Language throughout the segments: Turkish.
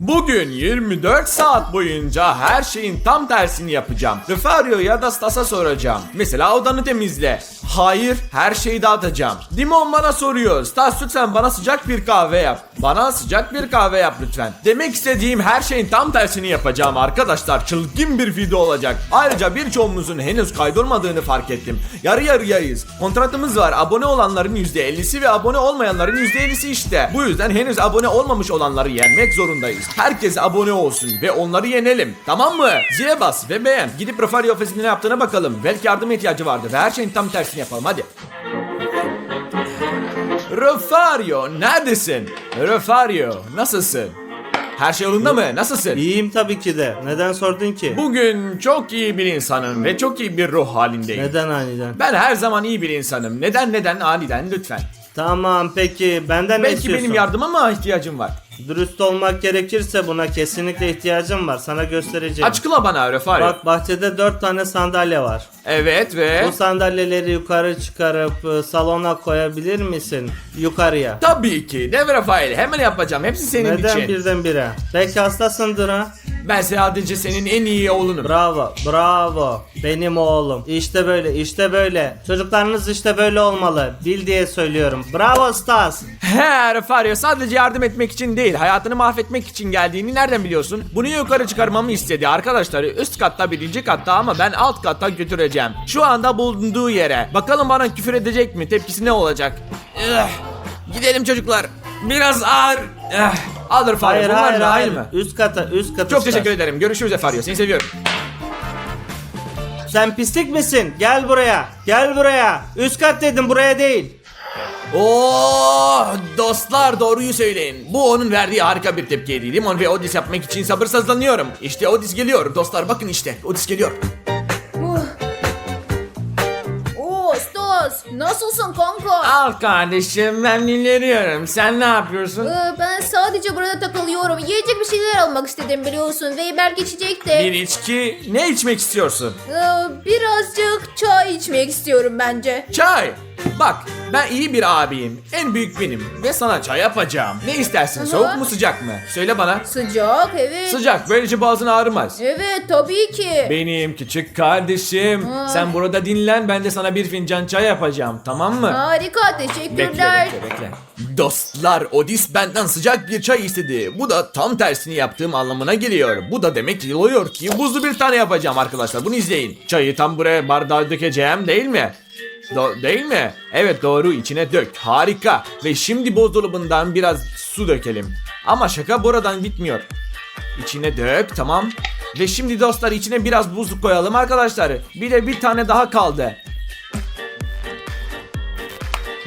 Bugün 24 saat boyunca her şeyin tam tersini yapacağım. Refario ya da Stas'a soracağım. Mesela odanı temizle. Hayır, her şeyi dağıtacağım. Dimon bana soruyor. Stas lütfen bana sıcak bir kahve yap. Bana sıcak bir kahve yap lütfen. Demek istediğim her şeyin tam tersini yapacağım arkadaşlar. Çılgın bir video olacak. Ayrıca birçoğumuzun henüz kaydolmadığını fark ettim. Yarı yarıyayız. Kontratımız var. Abone olanların %50'si ve abone olmayanların %50'si işte. Bu yüzden henüz abone olmamış olanları yenmek zorundayız. Herkes abone olsun ve onları yenelim. Tamam mı? Zile bas ve beğen. Gidip Refario ofisinde ne yaptığına bakalım. Belki yardıma ihtiyacı vardı ve her şeyin tam tersini yapalım. Hadi. Refario neredesin? Refario nasılsın? Her şey yolunda mı? Nasılsın? İyiyim tabii ki de. Neden sordun ki? Bugün çok iyi bir insanım ve çok iyi bir ruh halindeyim. Neden aniden? Ben her zaman iyi bir insanım. Neden neden aniden lütfen. Tamam peki benden ne Belki istiyorsun? benim yardıma ihtiyacım var. Dürüst olmak gerekirse buna kesinlikle ihtiyacım var. Sana göstereceğim. Açıkla bana Refario. Bak bahçede dört tane sandalye var. Evet ve Bu sandalyeleri yukarı çıkarıp e, salona koyabilir misin? Yukarıya. tabii ki Dev Rafael hemen yapacağım. Hepsi senin Neden için. birdenbire? Belki hastasındır ha? Ben sadece senin en iyi oğlunum. Bravo, bravo. Benim oğlum. İşte böyle, işte böyle. Çocuklarınız işte böyle olmalı. Bil diye söylüyorum. Bravo Stas. He Refario sadece yardım etmek için değil hayatını mahvetmek için geldiğini nereden biliyorsun? Bunu yukarı çıkarmamı istedi arkadaşlar üst katta birinci katta ama ben alt katta götüreceğim. Şu anda bulunduğu yere. Bakalım bana küfür edecek mi tepkisi ne olacak? Eh, gidelim çocuklar. Biraz ağır. Eh, al Refario Hayır, bunlar hayır, hayır. mı? Üst kata, üst kata. Çok teşekkür ederim. Görüşürüz Refario. Seni seviyorum. Sen pislik misin? Gel buraya. Gel buraya. Üst kat dedim buraya değil. Oo dostlar doğruyu söyleyin. Bu onun verdiği harika bir tepkiydi. Limon ve Odis yapmak için sabırsızlanıyorum. İşte Odis geliyor. Dostlar bakın işte. Odis geliyor. Stas nasılsın kanka? Al kardeşim ben dinleniyorum. Sen ne yapıyorsun? Ee, ben sadece burada takılıyorum. Yiyecek bir şeyler almak istedim biliyorsun ve belki içecek de. Bir içki. Ne içmek istiyorsun? Ee, birazcık çay içmek istiyorum bence. Çay. Bak ben iyi bir abiyim. En büyük benim. Ve sana çay yapacağım. Ne istersin? Hı. Soğuk mu sıcak mı? Söyle bana. Sıcak evet. Sıcak. Böylece boğazın ağrımaz. Evet tabii ki. Benim küçük kardeşim. Ha. Sen burada dinlen. Ben de sana bir fincan çay yapacağım. Tamam mı? Harika Bekle teşekkürler. bekle bekle. Dostlar Odis benden sıcak bir çay istedi. Bu da tam tersini yaptığım anlamına geliyor. Bu da demek oluyor ki buzlu bir tane yapacağım arkadaşlar. Bunu izleyin. Çayı tam buraya bardağa dökeceğim değil mi? Do- değil mi? Evet doğru içine dök. Harika. Ve şimdi buzdolabından biraz su dökelim. Ama şaka buradan bitmiyor. İçine dök tamam. Ve şimdi dostlar içine biraz buzluk koyalım arkadaşlar. Bir de bir tane daha kaldı.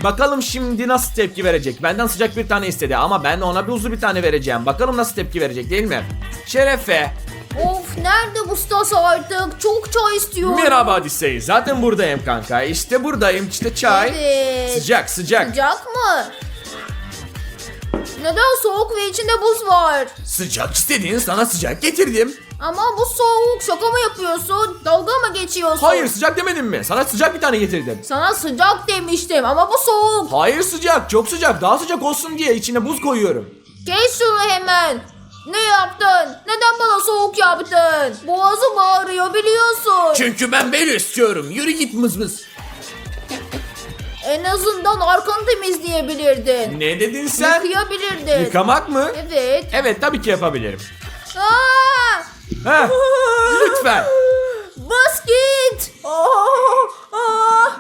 Bakalım şimdi nasıl tepki verecek. Benden sıcak bir tane istedi ama ben ona buzlu bir tane vereceğim. Bakalım nasıl tepki verecek değil mi? Şerefe. Of nerede bu Stas artık? Çok çay istiyorum. Merhaba Odisey. Zaten buradayım kanka. İşte buradayım. İşte çay. Evet. Sıcak sıcak. Sıcak mı? Neden soğuk ve içinde buz var? Sıcak istediğin sana sıcak getirdim. Ama bu soğuk. Şaka mı yapıyorsun? Dalga mı geçiyorsun? Hayır sıcak demedim mi? Sana sıcak bir tane getirdim. Sana sıcak demiştim ama bu soğuk. Hayır sıcak. Çok sıcak. Daha sıcak olsun diye içine buz koyuyorum. Geç şunu hemen. Ne yaptın? Neden bana soğuk yaptın? Boğazım ağrıyor biliyorsun. Çünkü ben böyle istiyorum. Yürü git mızmız. En azından arkanı temizleyebilirdin. Ne dedin sen? Yıkayabilirdin. Yıkamak mı? Evet. Evet tabii ki yapabilirim. Aa! Heh, lütfen. Bas git. Aa! Aa!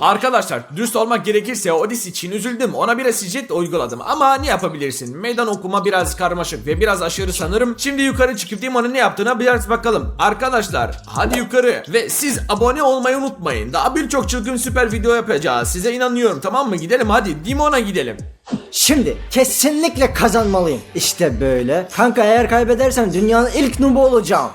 Arkadaşlar dürüst olmak gerekirse Odis için üzüldüm. Ona biraz şiddet uyguladım. Ama ne yapabilirsin? Meydan okuma biraz karmaşık ve biraz aşırı sanırım. Şimdi yukarı çıkıp Dimon'un ne yaptığına biraz bakalım. Arkadaşlar hadi yukarı. Ve siz abone olmayı unutmayın. Daha birçok çılgın süper video yapacağız. Size inanıyorum tamam mı? Gidelim hadi. Dimon'a gidelim. Şimdi kesinlikle kazanmalıyım. İşte böyle. Kanka eğer kaybedersem dünyanın ilk nubu olacağım.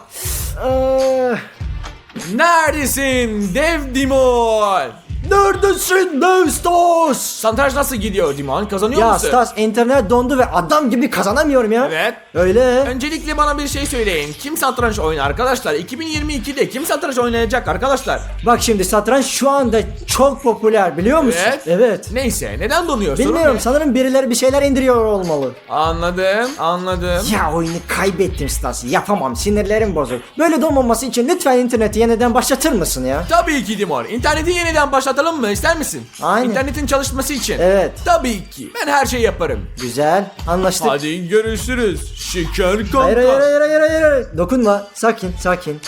Neredesin dev Dimon? Neredesin lan Stas? Santraj nasıl gidiyor Dimon? Kazanıyor Ya musun? Stas internet dondu ve adam gibi kazanamıyorum ya. Evet. Öyle. Öncelikle bana bir şey söyleyin. Kim satranç oynar arkadaşlar? 2022'de kim satranç oynayacak arkadaşlar? Bak şimdi satranç şu anda çok popüler biliyor musun? Evet. Evet. Neyse neden donuyorsun? Bilmiyorum Ne? sanırım birileri bir şeyler indiriyor olmalı. Anladım, anladım. Ya oyunu kaybettim Stas. Yapamam sinirlerim bozuk. Böyle donmaması için lütfen interneti yeniden başlatır mısın ya? Tabii ki Dimon. İnterneti yeniden başlatalım mı? İster misin? Aynen. İnternetin çalışması için. Evet. Tabii ki. Ben her şeyi yaparım. Güzel anlaştık. Hadi görüşürüz. Şeker kanka. Hayır hayır hayır hayır hayır. hayır. Dokunma. Sakin sakin.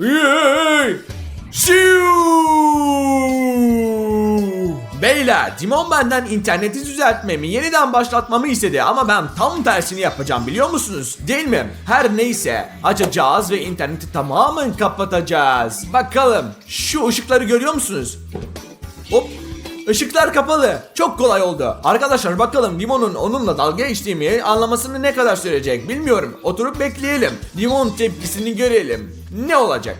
Hey! Şiu! Beyler, Dimon benden interneti düzeltmemi, yeniden başlatmamı istedi ama ben tam tersini yapacağım biliyor musunuz? Değil mi? Her neyse, açacağız ve interneti tamamen kapatacağız. Bakalım, şu ışıkları görüyor musunuz? Hop! Işıklar kapalı. Çok kolay oldu. Arkadaşlar bakalım Dimon'un onunla dalga geçtiğimi anlamasını ne kadar sürecek bilmiyorum. Oturup bekleyelim. Dimon tepkisini görelim. Ne olacak?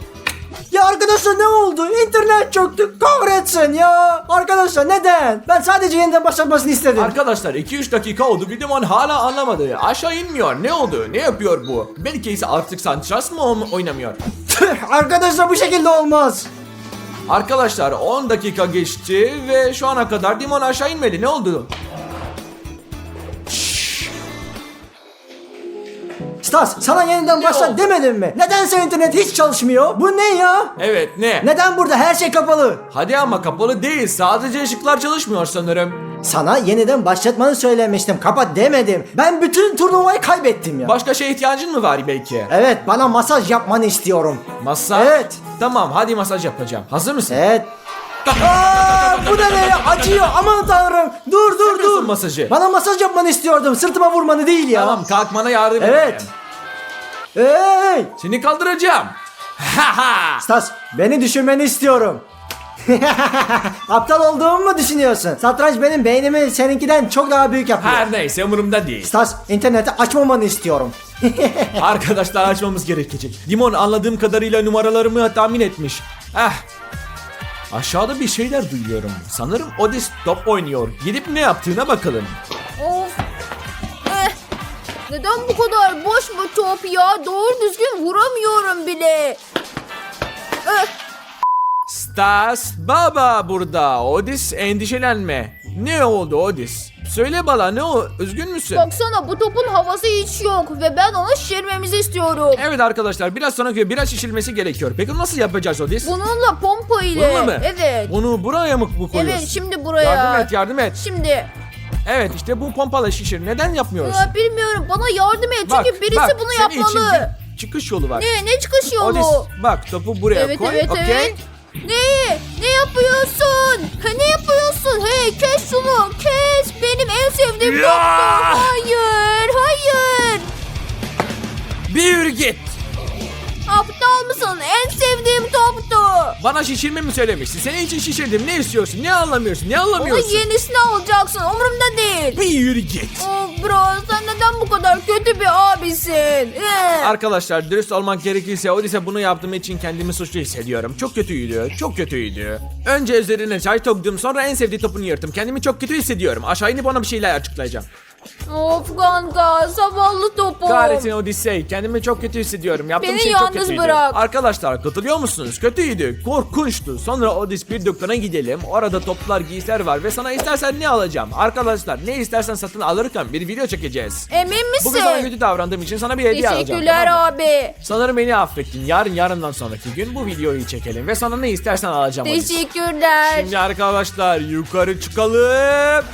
Ya arkadaşlar ne oldu? İnternet çöktü. Kahretsin ya. Arkadaşlar neden? Ben sadece yeniden başlatmasını istedim. Arkadaşlar 2-3 dakika oldu Dimon hala anlamadı. Aşağı inmiyor. Ne oldu? Ne yapıyor bu? Belki ise artık Santras mı oynamıyor? Tüh, arkadaşlar bu şekilde olmaz. Arkadaşlar 10 dakika geçti ve şu ana kadar Dimon aşağı inmedi. Ne oldu? Stas sana yeniden başlat oldu? demedim mi? Nedense internet hiç çalışmıyor. Bu ne ya? Evet ne? Neden burada her şey kapalı? Hadi ama kapalı değil. Sadece ışıklar çalışmıyor sanırım. Sana yeniden başlatmanı söylemiştim. Kapat demedim. Ben bütün turnuvayı kaybettim ya. Başka şeye ihtiyacın mı var belki? evet bana masaj yapmanı istiyorum. Masaj? Evet. Tamam hadi masaj yapacağım. Hazır mısın? Evet. Aa, bu da ne ya? Acıyor. Aman tanrım. Dur dur dur. masajı. Bana masaj yapmanı istiyordum. Sırtıma vurmanı değil ya. Tamam kalkmana yardım Evet. edeceğim. Hey! Seni kaldıracağım. Stas beni düşünmeni istiyorum. Aptal olduğumu mu düşünüyorsun? Satranç benim beynimi seninkiden çok daha büyük yapıyor. Her neyse umurumda değil. Stas interneti açmamanı istiyorum. Arkadaşlar açmamız gerekecek. Dimon anladığım kadarıyla numaralarımı tahmin etmiş. Eh. Aşağıda bir şeyler duyuyorum. Sanırım Odis top oynuyor. Gidip ne yaptığına bakalım. Neden bu kadar boş bu top ya? Doğru düzgün vuramıyorum bile. Eh. Stas Baba burada. Odis endişelenme. Ne oldu Odis? Söyle bana ne o? Üzgün müsün? Baksana bu topun havası hiç yok ve ben onu şişirmemizi istiyorum. Evet arkadaşlar biraz sonra göre biraz şişilmesi gerekiyor. Peki nasıl yapacağız Odis? Bununla pompa ile. Bununla mı? Evet. Bunu buraya mı bu koyuyorsun? Evet şimdi buraya. Yardım et yardım et. Şimdi. Evet işte bu pompala şişir. Neden yapmıyorsun? Ya bilmiyorum bana yardım et çünkü Bak, birisi bak, bunu senin için yapmalı. bir çıkış yolu var. Ne ne çıkış yolu? Odis bak topu buraya Evet koy. evet okey? evet. Ne? Ne yapıyorsun? Ha, ne yapıyorsun? Bana şişirme mi söylemiştin? Senin için şişirdim. Ne istiyorsun? Ne anlamıyorsun? Ne Onun anlamıyorsun? yenisini alacaksın. Umurumda değil. Bir yürü git. Of bro sen neden bu kadar kötü bir abisin? Eh. Arkadaşlar dürüst olmak gerekirse Odis'e bunu yaptığım için kendimi suçlu hissediyorum. Çok kötüydü. Çok kötüydü. Önce üzerine çay töktüm sonra en sevdiği topunu yırttım. Kendimi çok kötü hissediyorum. Aşağı inip ona bir şeyler açıklayacağım. Of kanka zavallı topum. Kahretsin Odyssey. Kendimi çok kötü hissediyorum. Yaptığım Beni şey çok yalnız kötüydü. bırak. Arkadaşlar katılıyor musunuz? Kötüydü. Korkunçtu. Sonra Odys bir dükkana gidelim. Orada toplar giysiler var ve sana istersen ne alacağım? Arkadaşlar ne istersen satın alırken bir video çekeceğiz. Emin misin? Bugün sana kötü davrandığım için sana bir hediye alacağım. Teşekkürler tamam mı? abi. Sanırım beni affettin. Yarın yarından sonraki gün bu videoyu çekelim ve sana ne istersen alacağım. Odys. Teşekkürler. Şimdi arkadaşlar yukarı çıkalım.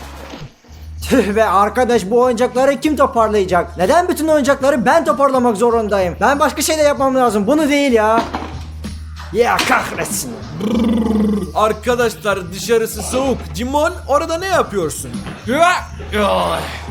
Tüh be arkadaş bu oyuncakları kim toparlayacak? Neden bütün oyuncakları ben toparlamak zorundayım? Ben başka şey de yapmam lazım. Bunu değil ya. Ya kahretsin. Arkadaşlar dışarısı soğuk. Cimon orada ne yapıyorsun?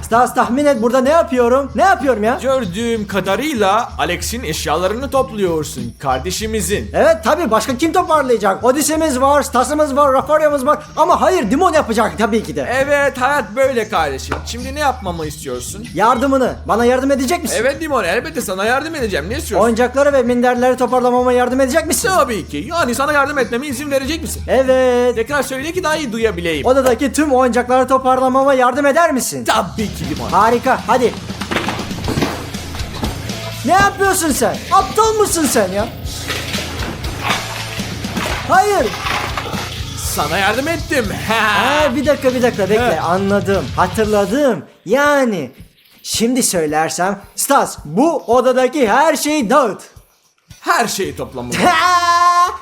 Stas tahmin et burada ne yapıyorum? Ne yapıyorum ya? Gördüğüm kadarıyla Alex'in eşyalarını topluyorsun. Kardeşimizin. Evet tabi başka kim toparlayacak? Odisemiz var, Stas'ımız var, Rafarya'mız var ama hayır Dimon yapacak tabii ki de. Evet hayat böyle kardeşim. Şimdi ne yapmamı istiyorsun? Yardımını bana yardım edecek misin? Evet Dimon elbette sana yardım edeceğim. Ne istiyorsun? Oyuncakları ve minderleri toparlamama yardım edecek misin? Tabii ki. Yani sana yardım etmeme izin verecek misin? Evet. Tekrar söyle ki daha iyi duyabileyim. Odadaki tüm oyuncakları toparlamama yardım eder misin? Tabii ki limon. Harika. Hadi. Ne yapıyorsun sen? Aptal mısın sen ya? Hayır. Sana yardım ettim. Aa, bir dakika bir dakika bekle. He. Anladım. Hatırladım. Yani. Şimdi söylersem Stas bu odadaki her şeyi dağıt. Her şeyi toplamam.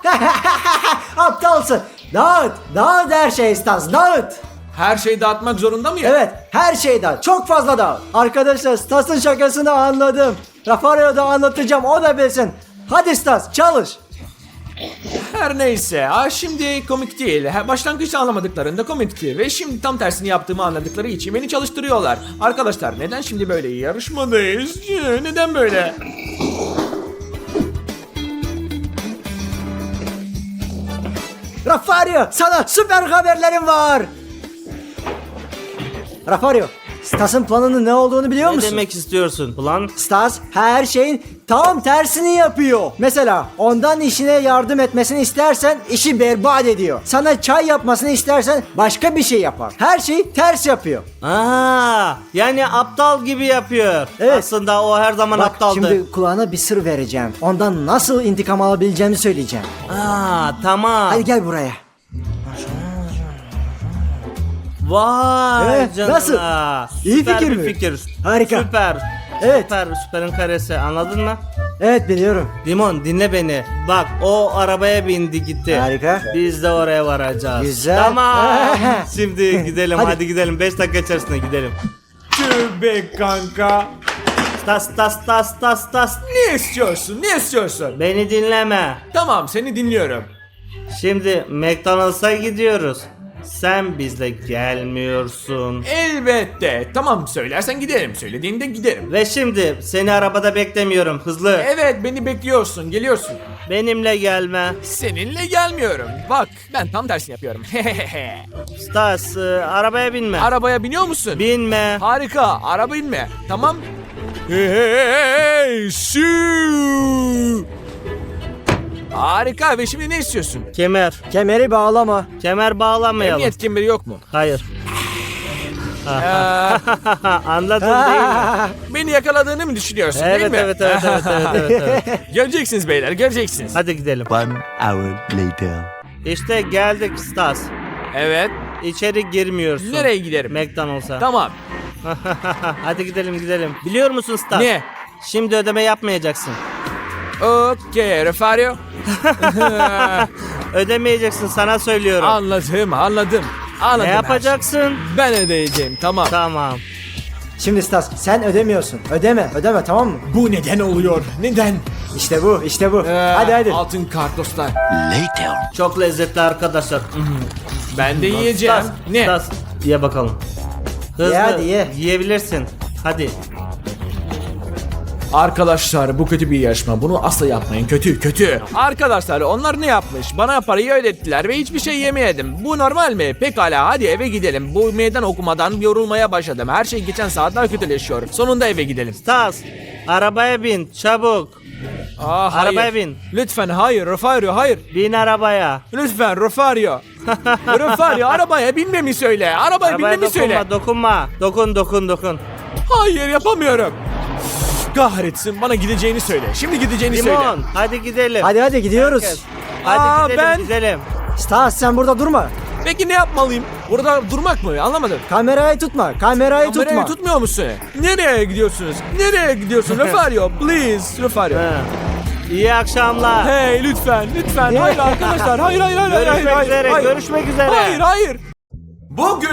Aptalsın. Dağıt. Dağıt her şeyi Stas. Dağıt. Her şeyi dağıtmak zorunda mıyım? Evet her şey dağıt. Çok fazla dağıt. Arkadaşlar Stas'ın şakasını anladım. Rafario'ya da anlatacağım o da bilsin. Hadi Stas çalış. Her neyse. Ha, şimdi komik değil. Ha, Başlangıçta anlamadıklarında komikti. Ve şimdi tam tersini yaptığımı anladıkları için beni çalıştırıyorlar. Arkadaşlar neden şimdi böyle yarışmadayız? Ee, Neden böyle? Rafario sana süper haberlerim var. Rafario Stas'ın planının ne olduğunu biliyor Ne musun? demek istiyorsun? Ulan Stas her şeyin tam tersini yapıyor. Mesela ondan işine yardım etmesini istersen işi berbat ediyor. Sana çay yapmasını istersen başka bir şey yapar. Her şeyi ters yapıyor. Aa, yani aptal gibi yapıyor. Evet. Aslında o her zaman Bak aptaldı. şimdi kulağına bir sır vereceğim. Ondan nasıl intikam alabileceğimi söyleyeceğim. Aa, tamam. Hadi gel buraya. Vay Evet, canına. nasıl? İyi Süper fikir bir mi? fikir. Harika. Süper. Evet. Süper, süperin karesi anladın mı? Evet biliyorum. Limon dinle beni. Bak o arabaya bindi gitti. Harika. Biz de oraya varacağız. Güzel. Tamam. Şimdi gidelim Hadi. hadi, gidelim. 5 dakika içerisinde gidelim. Tüh be kanka. Tas tas tas tas tas. Ne istiyorsun? Ne istiyorsun? Beni dinleme. Tamam seni dinliyorum. Şimdi McDonald's'a gidiyoruz. Sen bizle gelmiyorsun. Elbette. Tamam söylersen giderim. Söylediğinde giderim. Ve şimdi seni arabada beklemiyorum. Hızlı. Evet beni bekliyorsun. Geliyorsun. Benimle gelme. Seninle gelmiyorum. Bak ben tam tersini yapıyorum. Stas e, arabaya binme. Arabaya biniyor musun? binme. Harika. Araba inme. Tamam. Hey, hey, hey, hey! Harika ve şimdi ne istiyorsun? Kemer. Kemeri bağlama. Kemer bağlamayalım. Emniyet kemeri yok mu? Hayır. Ee, Anladın değil mi? beni yakaladığını mı düşünüyorsun değil Evet mi? evet evet evet evet evet. evet. Göreceksiniz beyler göreceksiniz. Hadi gidelim. One hour later. İşte geldik Stas. Evet. İçeri girmiyorsun. Nereye giderim? McDonald's'a. Tamam. Hadi gidelim gidelim. Biliyor musun Stas? Ne? Şimdi ödeme yapmayacaksın. Okey Refario. Ödemeyeceksin sana söylüyorum. anladım anladım. Anladım. ne her yapacaksın? şeyi. Ben ödeyeceğim tamam. Tamam. Şimdi Stas sen ödemiyorsun. Ödeme ödeme tamam mı? Bu neden oluyor? Neden? İşte bu işte bu. Ee, hadi hadi. Altın kartoslar. Later. Çok lezzetli arkadaşlar. Ben de yiyeceğim. Stas, ne? Stas, ye bakalım. Hızlı. Ye hadi ye. Yiyebilirsin. Hadi. Arkadaşlar bu kötü bir yarışma. Bunu asla yapmayın. Kötü kötü. Arkadaşlar onlar ne yapmış? Bana parayı ödettiler ve hiçbir şey yemeyedim. Bu normal mi? Pekala hadi eve gidelim. Bu meydan okumadan yorulmaya başladım. Her şey geçen saat daha kötüleşiyor. Sonunda eve gidelim. Stas, arabaya bin çabuk. Aa, hayır. Arabaya bin. Lütfen hayır Rafario hayır. Bin arabaya. Lütfen Rafario. Rafario arabaya binmemi söyle. Arabaya, Arabaya binmemi dokunma, söyle. dokunma. Dokun, dokun, dokun. Hayır yapamıyorum. Kahretsin bana gideceğini söyle. Şimdi gideceğini söyle. Limon, hadi gidelim. Hadi hadi gidiyoruz. Herkes. Hadi Aa, gidelim, ben- gidelim. Stas sen burada durma. Peki ne yapmalıyım? Burada durmak mı? Anlamadım. Kamerayı tutma. Kamerayı tutma. Kamerayı tutmuyor musun? Nereye gidiyorsunuz? Nereye gidiyorsun? Refario, please. Refario. Ha. İyi akşamlar. Hey lütfen, lütfen. Ne? Hayır arkadaşlar. Hayır, hayır, hayır. hayır, Görüşmek hayır, üzere, hayır. görüşmek üzere. Hayır, hayır. Bugün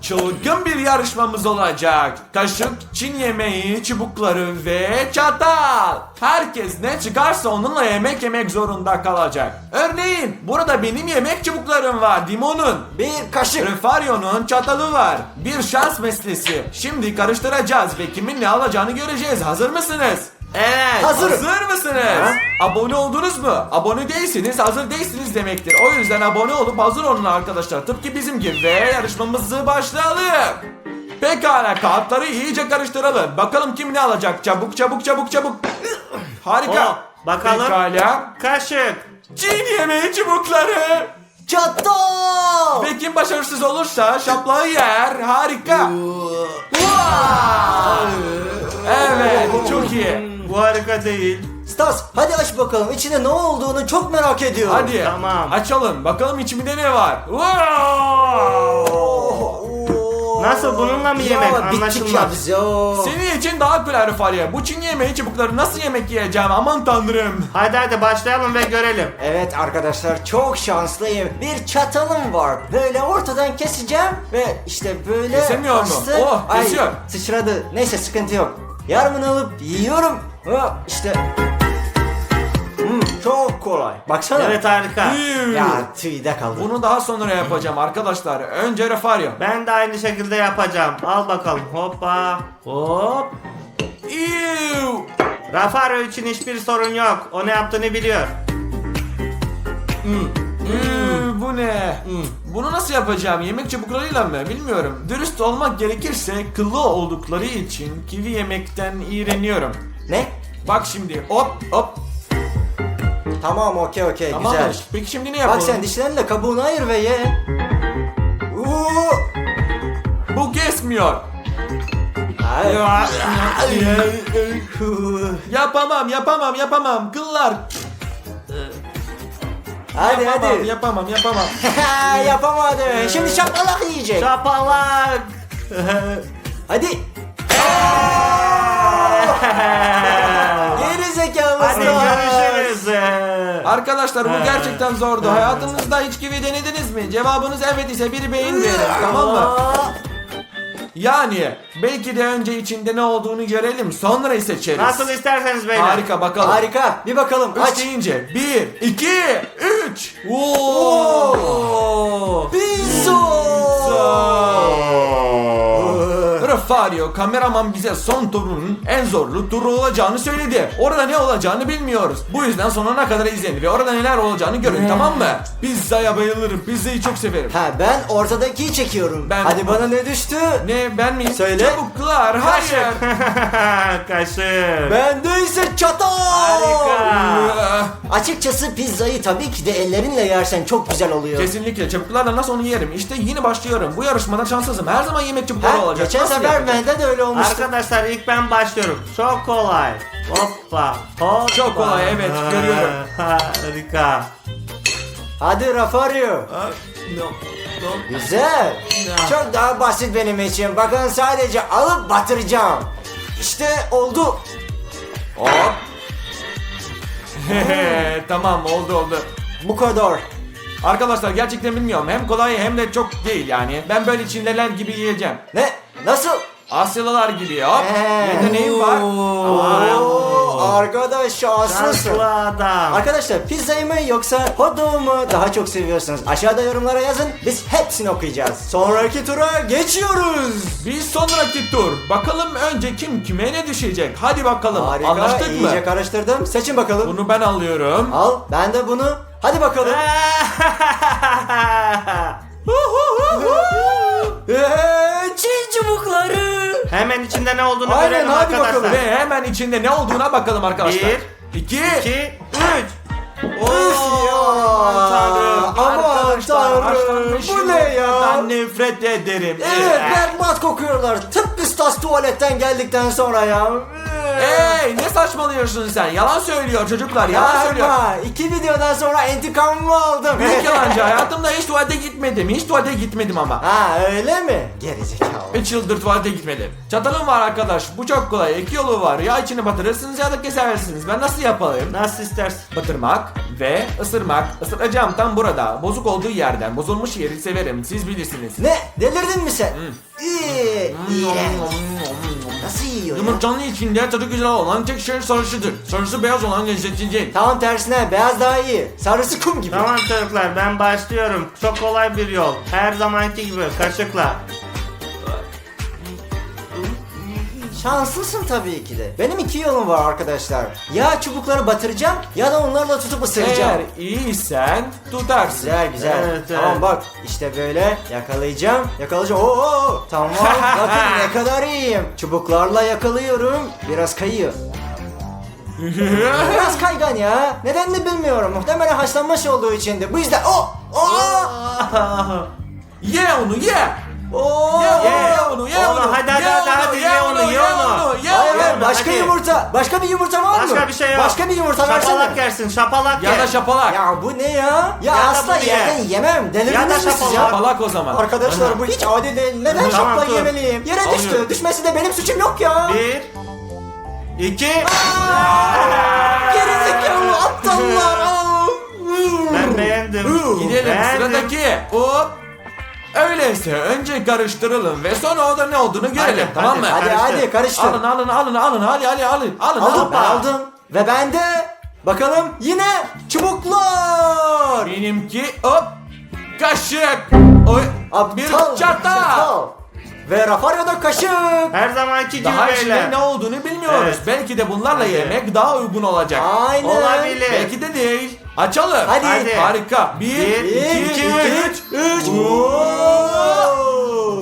çılgın bir yarışmamız olacak. Kaşık, Çin yemeği, çubukları ve çatal. Herkes ne çıkarsa onunla yemek yemek zorunda kalacak. Örneğin burada benim yemek çubuklarım var. Dimon'un. Bir kaşık. Refario'nun çatalı var. Bir şans meselesi. Şimdi karıştıracağız ve kimin ne alacağını göreceğiz. Hazır mısınız? Evet. Hazırım. Hazır mısınız? Abone oldunuz mu? Abone değilsiniz, hazır değilsiniz demektir. O yüzden abone olup hazır olun arkadaşlar. Tıpkı bizim gibi ve yarışmamızı başlayalım. Pekala kağıtları iyice karıştıralım. Bakalım kim ne alacak? Çabuk çabuk çabuk çabuk. Harika. Oh, bakalım. Pekala. Kaşık. Çin yemeği çubukları. Çatal! Ve kim başarısız olursa şaplağı yer. Harika. Evet çok iyi. Bu harika değil. Stas hadi aç bakalım içinde ne olduğunu çok merak ediyorum. Hadi Tamam. açalım bakalım içimde ne var. Wow! Oo. Nasıl, bununla mı yemek? Ya, bittik Anlaşılmaz. ya biz ya. Senin için daha kolay Rıfariye. Bu Çin yemeği çubukları nasıl yemek yiyeceğim aman tanrım. Hadi hadi başlayalım ve görelim. Evet arkadaşlar çok şanslıyım. Bir çatalım var. Böyle ortadan keseceğim ve işte böyle Kesemiyor mu? bastı. Oh, Ay, kesiyor. sıçradı. Neyse sıkıntı yok. Yarımını alıp yiyorum. Ha, işte. Hmm, çok kolay. Baksana. Evet harika. Ya tüyde kaldı. Bunu daha sonra yapacağım arkadaşlar. Önce Rıfariye. Ben de aynı şekilde yapacağım. Al bakalım. Hoppa. Hop. Ew! Rafario için hiçbir sorun yok. O ne yaptığını biliyor. Ew, bu ne? Bunu nasıl yapacağım? Yemek çubuklarıyla mı? Bilmiyorum. Dürüst olmak gerekirse kıllı oldukları için kivi yemekten iğreniyorum. Ne? Bak şimdi hop hop. Tamam okey okey güzel. Tamamdır. Peki şimdi ne yapalım? Bak sen dişlerinle kabuğunu ayır ve ye. Uuu. Bu kesmiyor. Ay. Yapamam yapamam yapamam. Kıllar. hadi yapamam, hadi. Yapamam yapamam. Yapamadı. Şimdi şapalak yiyecek. Şapalak. Hadi. Geri zekalı. hadi görüşürüz. Arkadaşlar bu gerçekten zordu. Hayatınızda hiç kivi denediniz mi? Cevabınız evet ise bir beyin verin tamam mı? Yani belki de önce içinde ne olduğunu görelim sonra ise seçeriz. Nasıl isterseniz beyler. Harika bakalım. Harika. Bir bakalım. Üç Aç. deyince bir, iki, üç. Oo. Pizza. Rafario kameraman bize son turun en zorlu turu olacağını söyledi. Orada ne olacağını bilmiyoruz. Bu yüzden sonuna kadar izleyin ve orada neler olacağını görün tamam mı? Pizzaya bayılırım. Pizzayı çok severim. Ha ben ortadakiyi çekiyorum. Ben- Hadi bana ne düştü? Ne ben miyim? Söyle. Çabuklar. Hayır. Kaşık. Bende ise çatal. Harika. Açıkçası pizzayı tabii ki de ellerinle yersen çok güzel oluyor. Kesinlikle çabuklarla nasıl onu yerim. İşte yeni başlıyorum. Bu yarışmada şanssızım. Her zaman yemek çabukları Ha, olacak. geçen Nasıl sefer bende de öyle olmuştu. Arkadaşlar ilk ben başlıyorum. Çok kolay. Hoppa. Hoppa. Çok kolay, evet, görüyorum. Harika. Hadi Rafario. Ha, no, no. Güzel. Çok daha basit benim için. Bakın sadece alıp batıracağım. İşte oldu. Hop. tamam oldu oldu. Bu kadar. Arkadaşlar gerçekten bilmiyorum. Hem kolay hem de çok değil yani. Ben böyle Çinliler gibi yiyeceğim. Ne? Nasıl? Asyalılar gibi hop. Ee. Yeteneğim var. Oo, arkadaş şanslısın. Şanslı adam. Arkadaşlar pizzayı mı yoksa hot dog'u mu daha çok seviyorsunuz? Aşağıda yorumlara yazın. Biz hepsini okuyacağız. Sonraki tura geçiyoruz. Bir sonraki tur. Bakalım önce kim kime ne düşecek. Hadi bakalım. Harika. Anlaştık mı? iyice karıştırdım. Seçin bakalım. Bunu ben alıyorum. Al. Ben de bunu. Hadi bakalım. Eee, Çin çubukları. Hemen içinde ne olduğunu Aynen, görelim hadi arkadaşlar. bakalım. Ve hemen içinde ne olduğuna bakalım arkadaşlar. Bir, iki, 2, 3. Üf ya. Aman tanrım. Aman Arkadaşlar, tanrım. haşlanmış Bu ne ya? Ben nefret ederim. Evet berbat kokuyorlar. Tıpkı Stas tuvaletten geldikten sonra ya. Hey ne saçmalıyorsun sen? Yalan söylüyor çocuklar. Yalan söylüyor. Yapma. İki videodan sonra intikamımı aldım. Büyük yalancı hayatımda hiç tuvalete gitmedim. Hiç tuvalete gitmedim ama. Ha öyle mi? Gerizekalı. 3 yıldır tuvalete gitmedim. Çatalım var arkadaş. Bu çok kolay. İki yolu var. Ya içini batırırsınız ya da kesersiniz. Ben nasıl yapayım? Nasıl istersin? Batırmak ve ısırmak. Isıracağım tam burada. Bozuk olduğu yerden. Bozulmuş yeri severim. Siz bilirsiniz. Ne? Delirdin mi sen? İyi. İğrenç. Nasıl yiyor ya? Yumurtanın içinde tadı güzel olan tek şey sarısıdır. Sarısı beyaz olan lezzetli değil. Tam tersine beyaz daha iyi. Sarısı kum gibi. Tamam çocuklar ben başlıyorum. Çok kolay bir yol. Her zamanki gibi kaşıkla. Şanslısın tabii ki de. Benim iki yolum var arkadaşlar. Ya çubukları batıracağım ya da onlarla tutup ısıracağım. Eğer iyiysen tutarsın. Güzel güzel. Evet, tamam evet. bak işte böyle yakalayacağım. Yakalayacağım. Oo tamam. Bakın ne kadar iyiyim. Çubuklarla yakalıyorum. Biraz kayıyor. Biraz kaygan ya. Nedenini bilmiyorum. Muhtemelen haşlanmış olduğu içindi. Bu yüzden o o ye onu ye. O Ye, Ye. ye onu, ye onu. hadi, hadi, hadi, hadi, ye onu, ye onu. ye Hayır onu. başka hadi. yumurta. Başka bir yumurta var mı? Başka bir şey yok. Başka bir yumurta versene. Şapalak yersin şapalak Ya ye. da şapalak. Ya bu ne ya? Ya, Ya da asla bunu ye. yerden yemem. Ya da Delirdiniz mi siz ya? şapalak. Şapalak o zaman. Arkadaşlar bu hiç adil değil. Neden Tamam, şapla dur. yemeliyim? Yere düştü. Alıyorum. Düşmesi de benim suçum yok ya. Bir. iki. Gerizekalı aptallar. Aa. Ben beğendim. Gidelim sıradaki. Hop. Öyleyse önce karıştıralım ve sonra orada ne olduğunu görelim Hadi, tamam mı? hadi, Hadi Karıştır. hadi karıştır. Alın alın alın alın hadi hadi alın alın Aldım alın. ben aldım. Ve bende bakalım yine çubuklar. Benimki hop kaşık. Oy, bir çatal. Ve Rafario'da kaşık. Her zamanki gibi Daha içinde ne olduğunu bilmiyoruz. Evet. Belki de bunlarla Hadi. yemek daha uygun olacak. Aynen. Olabilir. Belki de değil. Açalım. Hadi. Hadi. Harika. Bir, Bir, iki, iki, üç. Üç.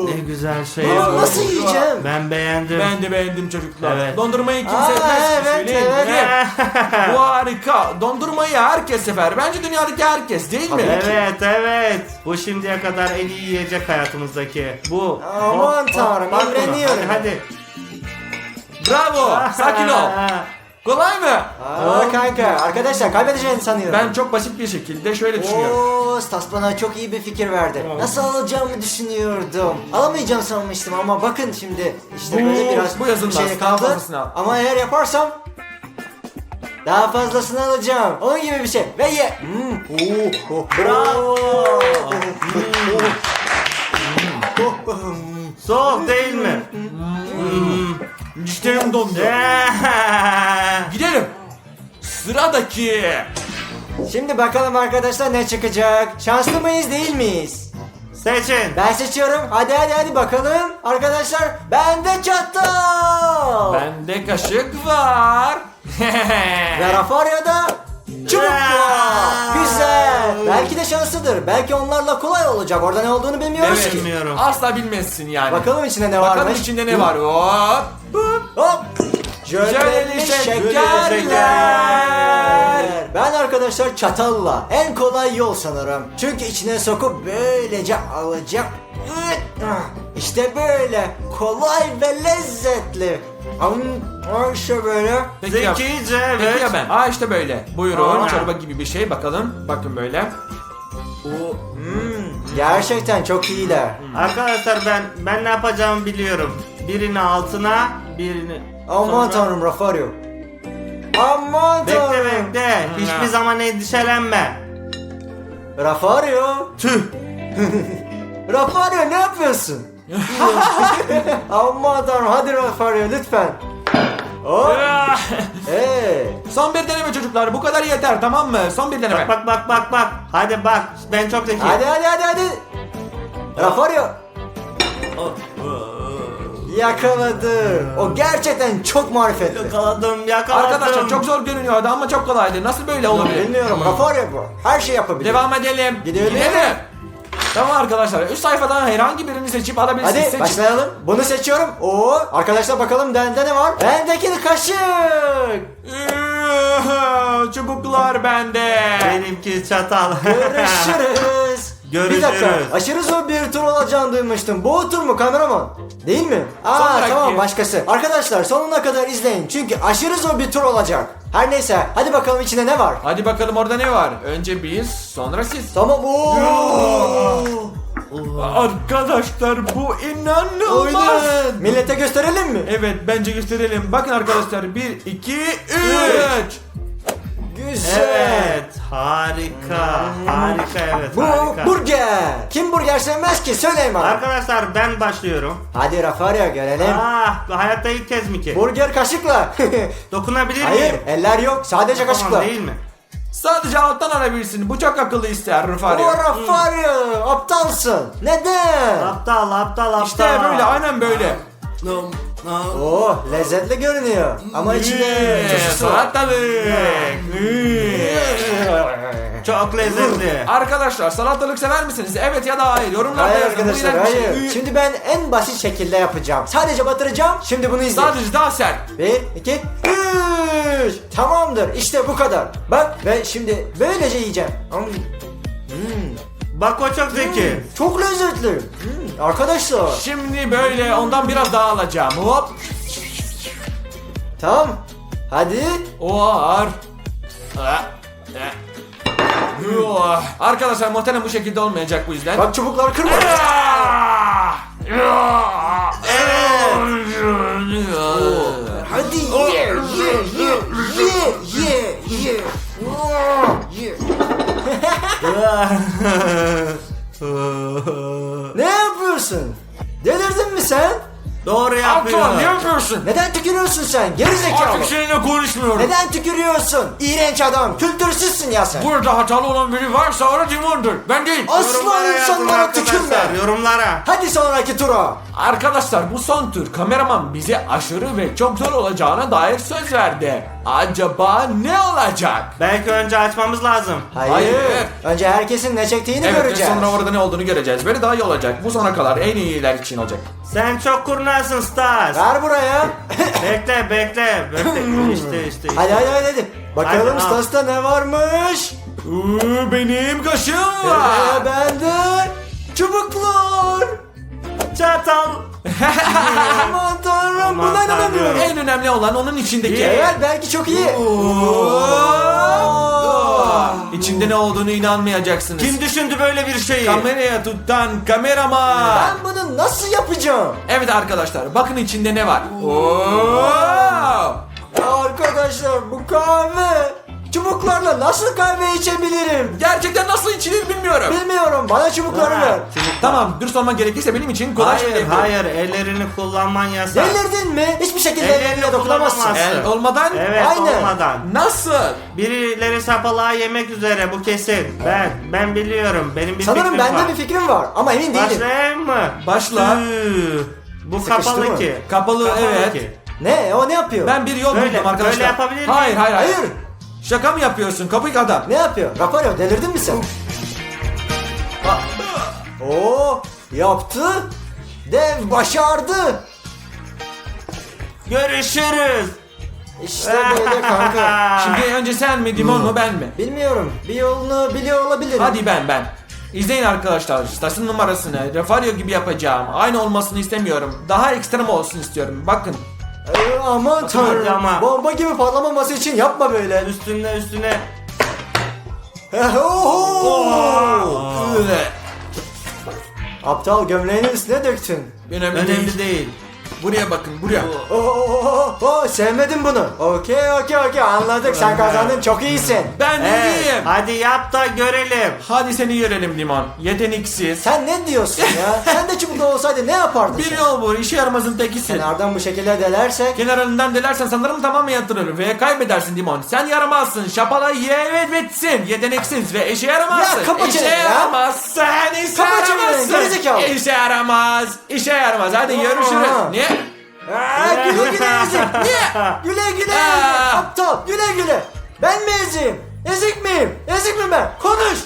Ne güzel şey. Bunu bu. nasıl yiyeceğim? Ben beğendim. Ben de beğendim çocuklar. Evet. Dondurmayı kimse Aa, etmez. evet, Söyleyeyim. evet. Bu harika. Dondurmayı herkes sever. Bence dünyadaki herkes değil mi? Evet evet. Bu şimdiye kadar en iyi yiyecek hayatımızdaki. Bu. Aman tanrım, bak buna. imreniyorum. Hadi Bravo. hadi. Sakin ol. Kolay mı? Aa kanka arkadaşlar kaybedeceğini sanıyorum. Ben çok basit bir şekilde şöyle düşünüyorum. Oo, Stas bana çok iyi bir fikir verdi. Nasıl alacağımı düşünüyordum. Alamayacağım sanmıştım ama bakın şimdi işte Bu- böyle biraz bu yazılmaz. bir şey Daha kaldı. fazlasını al. Ama eğer yaparsam daha fazlasını alacağım. Onun gibi bir şey. Ve ye. Hmm. Oo, oh, Bravo. oh. Soğuk değil mi? Dişlerim dondu. Gidelim. Sıradaki. Şimdi bakalım arkadaşlar ne çıkacak. Şanslı mıyız değil miyiz? Seçin. Ben seçiyorum. Hadi hadi hadi bakalım. Arkadaşlar bende çatal. Bende kaşık var. Ve Rafarya'da çubuk var. Güzel. Belki de şanslıdır. Belki onlarla kolay olacak. Orada ne olduğunu bilmiyoruz Evet. ki. Bilmiyorum. Asla bilmezsin yani. Bakalım içinde ne Bakalım varmış. içinde ne var. Hop. Hop. Jöleli Jöleli şekerler. şekerler. Ben arkadaşlar çatalla en kolay yol sanırım. Çünkü içine sokup böylece alacak. İşte böyle kolay ve lezzetli. Am- İşte böyle. Peki ya, Zekice evet. peki ya ben? Aa işte böyle. Buyurun Aa. çorba gibi bir şey. Bakalım. Bakın böyle. Gerçekten çok iyiler. Arkadaşlar ben ben ne yapacağımı biliyorum. Birini altına, birini Aman sonra- tanrım Rafario. Aman Bekle tanrım. bekle. Hiçbir zaman endişelenme. Rafario. Tüh. Rafario ne yapıyorsun? Aman tanrım hadi Rafario lütfen. Hop. Hey. Son bir deneme çocuklar. Bu kadar yeter tamam mı? Son bir deneme. Bak bak bak bak. Hadi bak. Ben çok zekiyim. Hadi hadi hadi hadi. Rafario. Yakaladı. O gerçekten çok marifetli. Yakaladım yakaladım. Arkadaşlar çok zor görünüyordu ama çok kolaydı. Nasıl böyle olabilir? Bilmiyorum Rafario bu. Her şey yapabilir. Devam edelim. Gidelim. Tamam arkadaşlar. Üst sayfadan herhangi birini seçip alabilirsiniz. Hadi Seçin. başlayalım. Bunu seçiyorum. Oo, arkadaşlar bakalım bende ne var? Bendeki kaşık. Üh, Çubuklar bende. Benimki çatal. Görüşürüz. Görüşürüz. Bir dakika. Aşırı zor bir tur olacağını duymuştum. Bu tur mu kameraman? Değil mi? Aa Sonraki. tamam başkası. Arkadaşlar sonuna kadar izleyin. Çünkü aşırı zor bir tur olacak. Her neyse hadi bakalım içinde ne var? Hadi bakalım orada ne var? Önce biz, sonra siz. Tamam. Oo. Arkadaşlar bu inanılmaz. Millete gösterelim mi? Evet bence gösterelim. Bakın arkadaşlar 1, 2, 3. Güzel. Evet. Harika. Harika evet. Bu harika. burger. Kim burger sevmez ki? Söyleyin bana. Arkadaşlar ben başlıyorum. Hadi Rafario görelim. Ah hayatta ilk kez mi ki? Burger kaşıkla. Dokunabilir Hayır miyim? eller yok. Sadece kaşıkla. Tamam değil mi? Sadece alttan alabilirsin. Bu çok akıllı ister Rıfari. O Rafario aptalsın. Neden? Aptal aptal aptal. İşte böyle aynen böyle. Oh lezzetli görünüyor. Ama içinde turşusu var. Salatalık. Çok lezzetli. Arkadaşlar salatalık sever misiniz? Evet ya da hayır. Yorumlarda Hayır yazın. Bu arkadaşlar iğrenç bir şey. hayır. Şimdi ben en basit şekilde yapacağım. Sadece batıracağım. Şimdi bunu izleyin. Sadece daha sert. Bir, iki, üç. Tamamdır. İşte bu kadar. Bak ve şimdi böylece yiyeceğim. Hmm, Bak o çok zeki. Çok lezzetli. Hmm, Arkadaşlar. Şimdi böyle ondan biraz daha alacağım. Hop. Tamam. Hadi. O ağır. Ah, eh. Oh. Arkadaşlar muhtemelen bu şekilde olmayacak bu yüzden. Bak çubuklar kırma. Hadi ye ye ye ye ye ye. Ye. Ne yapıyorsun? Delirdin mi sen? Doğru yapıyor. Aptal ne yapıyorsun? Neden tükürüyorsun sen? Geri zekalı. Artık seninle konuşmuyorum. Neden tükürüyorsun? İğrenç adam. Kültürsüzsün ya sen. Burada hatalı olan biri varsa o da Timon'dur. Ben değil. Asla Yorumlara yazın insanlara arkadaşlar, tükürme. Yorumlara. Hadi sonraki tura. Arkadaşlar bu son tur kameraman bize aşırı ve çok zor olacağına dair söz verdi. Acaba ne olacak? Belki önce açmamız lazım. Hayır. Hayır. Önce herkesin ne çektiğini Evet ve göreceğiz. sonra orada ne olduğunu göreceğiz. Böyle daha iyi olacak. Bu sona kadar en iyiler için olacak. Sen çok kurnazsın Stas. Ver buraya. bekle bekle. Bekle. işte işte. hadi hadi hadi hadi. Bakalım Hadi, al. Stas'ta ne varmış? Iıı, benim kaşığım Ee, var. bende çubuklar. Çatal. Aman tanrım Aman buna tanrım. inanamıyorum. en önemli olan onun içindeki. Evet belki çok iyi. İçinde ne olduğunu inanmayacaksınız. Kim düşündü böyle bir şeyi? Kameraya tutan kameraman. Ben bunu nasıl yapacağım? Evet arkadaşlar bakın içinde ne var. Oo! Arkadaşlar bu kahve. Çubuklarla nasıl kahve içebilirim? Gerçekten nasıl içilir. Bana çubukları Ha, ver. Tamam dürüst olmak gerekirse benim için kolay şey Hayır yapıyorum. hayır ellerini kullanman yasak. Delirdin mi? Hiçbir şekilde Ellerini ellerine dokunamazsın. kullanamazsın. El olmadan Evet Aynen. olmadan. nasıl? Birileri sapalığa yemek üzere bu kesin. Ben ben biliyorum. Benim bir Sanırım fikrim bende var. bir fikrim var ama emin değilim. Başlayayım mı? Başla. Bu Sıkıştı kapalı mı? ki. Kapalı, evet. Ne? O ne yapıyor? Ben bir yol Böyle- buldum arkadaşlar. böyle yapabilir miyim? Hayır hayır hayır. Hayır. Şaka mı yapıyorsun kapık adam? Ne yapıyor? Rafario delirdin mi sen? Oo, yaptı. Dev başardı. Görüşürüz. İşte böyle kanka. Şimdi önce sen mi Dimon mu ben mi? Bilmiyorum. Bir yolunu biliyor olabilirim. Hadi ben ben. İzleyin arkadaşlar. Stas'ın numarasını Refario gibi yapacağım. Aynı olmasını istemiyorum. Daha ekstrem olsun istiyorum. Bakın. Ee, aman tanrım. ama. Bomba gibi patlamaması için yapma böyle. Üstüne üstüne. Oho! Aptal gömleğini üstüne döktün. Önemli, Önemli değil. değil. Buraya bakın buraya. Oo, oo, oo, sevmedim bunu. Okey okey okey anladık sen kazandın çok iyisin. Ben iyiyim. hadi yap da görelim. Hadi seni görelim Limon. Yeteneksiz. Sen ne diyorsun ya? sen de çubuklu olsaydı ne yapardın Bir sen? yol bu. işe yaramazın tekisin. Kenardan bu şekilde delersek Kenarından delersen sanırım tamamen yatırır ve kaybedersin Dimon. Sen yaramazsın. Şapala yevetsin. Yeteneksiz ve işe yaramazsın. Ya kapa işe çeneni ya. yaramazsın. İşe Kapa çeneni, yaramazsın. gerizekalı. İşe yaramaz. İşe yaramaz. Hadi görüşürüz. Aa. Niye? Aa, güle güle ezik. Niye? Güle güle ezik. Aptal güle güle. Ben mi eziyim? Ezik miyim? Ezik mi ben? Konuş.